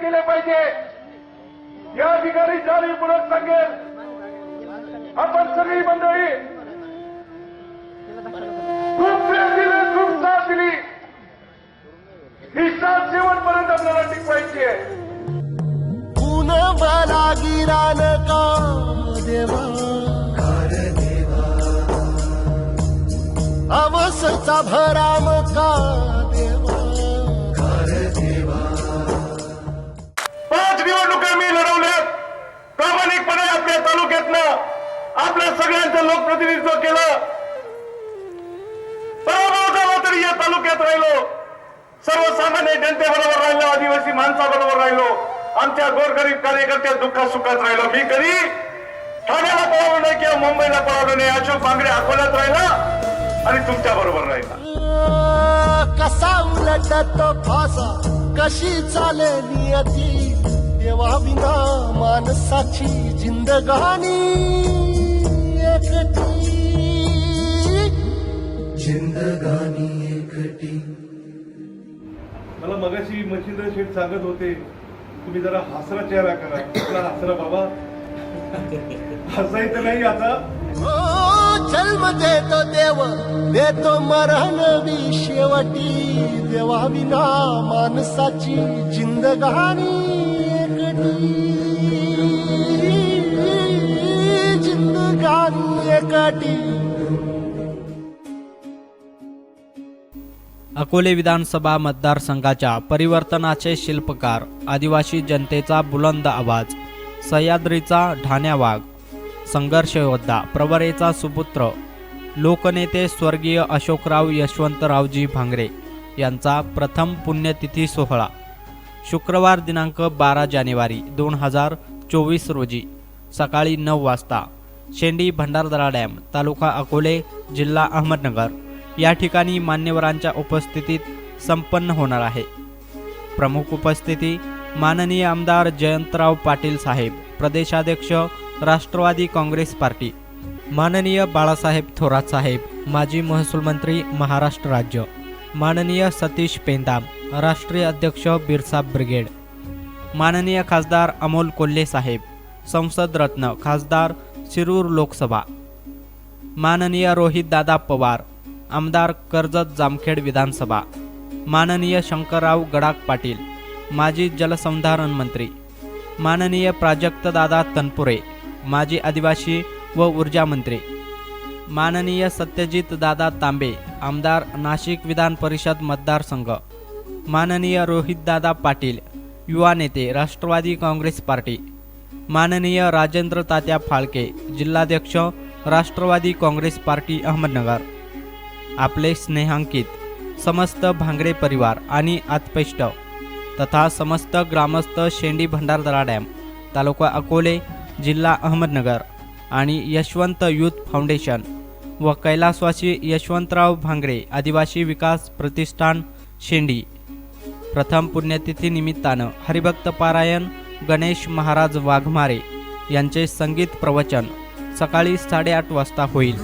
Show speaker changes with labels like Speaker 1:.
Speaker 1: केले पाहिजे. या ठिकाणी जाणीवपूर्वक सांगेल. आपण सगळी मंडळी खूप वेळ दिले खूप साथ दिली. ही साथ शेवटपर्यंत आपल्याला टिकवायची आहे.
Speaker 2: ऊन मला गिरान का? देवा. अवसचा भराम का?
Speaker 1: आपल्या सगळ्यांचं लोकप्रतिनिधित्व केलं. पराभव झाला तरी या तालुक्यात राहिलो. सर्वसामान्य जनतेबरोबर राहिलो आदिवासी माणसाबरोबर राहिलो. आमच्या गोरगरीब कार्यकर्त्या दुःखात सुखात राहिलो. मी कधी ठाण्याला पळालो नाही किंवा मुंबईला पळालो नाही. अशोक बांगडे अकोल्यात राहिला आणि तुमच्या बरोबर राहिला.
Speaker 2: कसा उलटत फासा? कशी चाले नियती देवा विना माणसाची जिंदगानी जिंदगानी एकटी।
Speaker 3: मला मगाशी मच्छिंद्र शेठ सांगत होते तुम्ही जरा हसरा चेहरा करा. कुठला हसरा बाबा हसायचं नाही आता.
Speaker 2: ओ जन्म देतो देव देतो मरण शेवटी. देवा विना माणसाची जिंदगानी एकटी.
Speaker 4: अकोले विधानसभा मतदारसंघाच्या परिवर्तनाचे शिल्पकार आदिवासी जनतेचा बुलंद आवाज सह्याद्रीचा ढाण्या वाघ संघर्ष योद्धा प्रवरेचा सुपुत्र लोकनेते स्वर्गीय अशोकराव यशवंतरावजी भांगरे यांचा प्रथम पुण्यतिथी सोहळा शुक्रवार दिनांक बारा जानेवारी दोन हजार चोवीस रोजी सकाळी नऊ वाजता. शेंडी भंडारदरा डॅम तालुका अकोले जिल्हा अहमदनगर. या ठिकाणी मान्यवरांच्या उपस्थितीत संपन्न होणार आहे. प्रमुख उपस्थिती माननीय आमदार जयंतराव पाटील साहेब प्रदेशाध्यक्ष राष्ट्रवादी काँग्रेस पार्टी. माननीय बाळासाहेब थोरात साहेब माजी महसूल मंत्री महाराष्ट्र राज्य. माननीय सतीश पेंदाम राष्ट्रीय अध्यक्ष बिरसाब ब्रिगेड. माननीय खासदार अमोल कोल्हे साहेब संसद रत्न खासदार शिरूर लोकसभा. माननीय रोहितदादा पवार आमदार कर्जत जामखेड विधानसभा. माननीय शंकरराव गडाख पाटील माजी जलसंधारण मंत्री. माननीय प्राजक्तदादा तनपुरे माजी आदिवासी व ऊर्जा मंत्री. माननीय सत्यजित दादा तांबे आमदार नाशिक विधान परिषद मतदारसंघ. माननीय रोहितदादा पाटील युवा नेते राष्ट्रवादी काँग्रेस पार्टी. माननीय राजेंद्र तात्या फाळके जिल्हाध्यक्ष राष्ट्रवादी काँग्रेस पार्टी अहमदनगर. आपले स्नेहांकित समस्त भांगडे परिवार आणि आत्पेष्ट तथा समस्त ग्रामस्थ शेंडी भंडारदरा डॅम तालुका अकोले जिल्हा अहमदनगर आणि यशवंत युथ फाउंडेशन व कैलासवासी यशवंतराव भांगडे आदिवासी विकास प्रतिष्ठान शेंडी. प्रथम पुण्यतिथी निमित्तानं हरिभक्त पारायण गणेश महाराज वाघमारे यांचे संगीत प्रवचन सकाळी साडेआठ वाजता होईल.